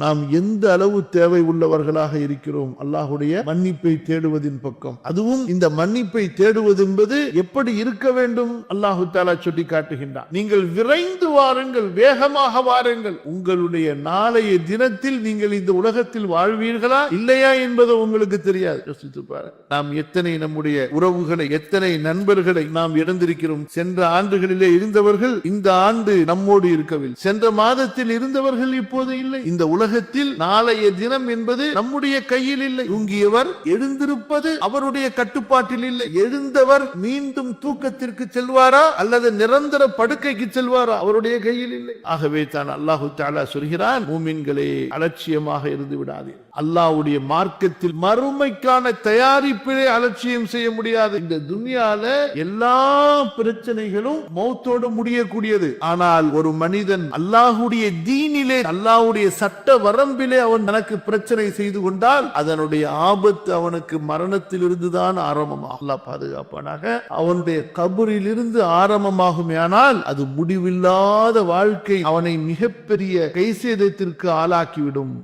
நாம் எந்த அளவு தேவை உள்ளவர்களாக இருக்கிறோம்? அல்லாஹுடைய மன்னிப்பை தேடுவதின் பக்கம். அதுவும் இந்த மன்னிப்பை தேடுவது என்பது எப்படி இருக்க வேண்டும்? அல்லாஹு தாலா சொல்லி காட்டுகின்றான். நீங்கள் விரைந்து வாருங்கள் வேகமாக வாருங்கள். உங்களுடைய நாளைய தினத்தில் நீங்கள் இந்த உலகத்தில் வாழ்வீர்களா? இல்லையா என்பது உங்களுக்கு தெரியாது. யோசித்து பாரு நாம் எத்தனை நம்முடைய உறவுகளை எத்தனை நண்பர்களை நாம் இழந்திருக்கிறோம்? சென்ற ஆண்டுகளிலே இருந்தவர்கள் இந்த ஆண்டு நம்மோடு இருக்கவில்லை. சென்ற மாதத்தில் இருந்தவர்கள் இப்போது இல்லை. இந்த உலகத்தில் நாளைய தினம் என்பது நம்முடைய கையில் இல்லை. தூங்கியவர் எழுந்திருப்பது அவருடைய கட்டுப்பாட்டில் இல்லை. எழுந்தவர் மீண்டும் தூக்கத்திற்கு செல்வாரா? அல்லது நிரந்தர படுக்கைக்கு செல்வாரா? அவருடைய கையில் இல்லை. ஆகவே தான் அல்லாஹு தாலா சொல்கிறான் மூமின்களே அலட்சியமாக இருந்து விடாதே அல்லாஹ்வுடைய மார்க்கத்தில் மறுமைக்கான தயாரிப்பிலே அலட்சியம் செய்ய முடியாது. இந்த துனியால எல்லா பிரச்சனைகளும் மௌத்தோடு முடியக்கூடியது. ஆனால் ஒரு மனிதன் அல்லாஹுடைய தீனிலே அல்லாஹ்வுடைய சட்ட வரம்பிலே அவன் தனக்கு பிரச்சனை செய்து கொண்டால் அதனுடைய ஆபத்து அவனுக்கு மரணத்தில் இருந்துதான் ஆரம்பமாகும். அல்லாஹ் பாதுகாப்பானாக. அவனுடைய கபரிலிருந்து ஆரம்பமாகுமே ஆனால் அது முடிவில்லாத வாழ்க்கை அவனை மிகப்பெரிய கைசேதத்திற்கு ஆளாக்கிவிடும்.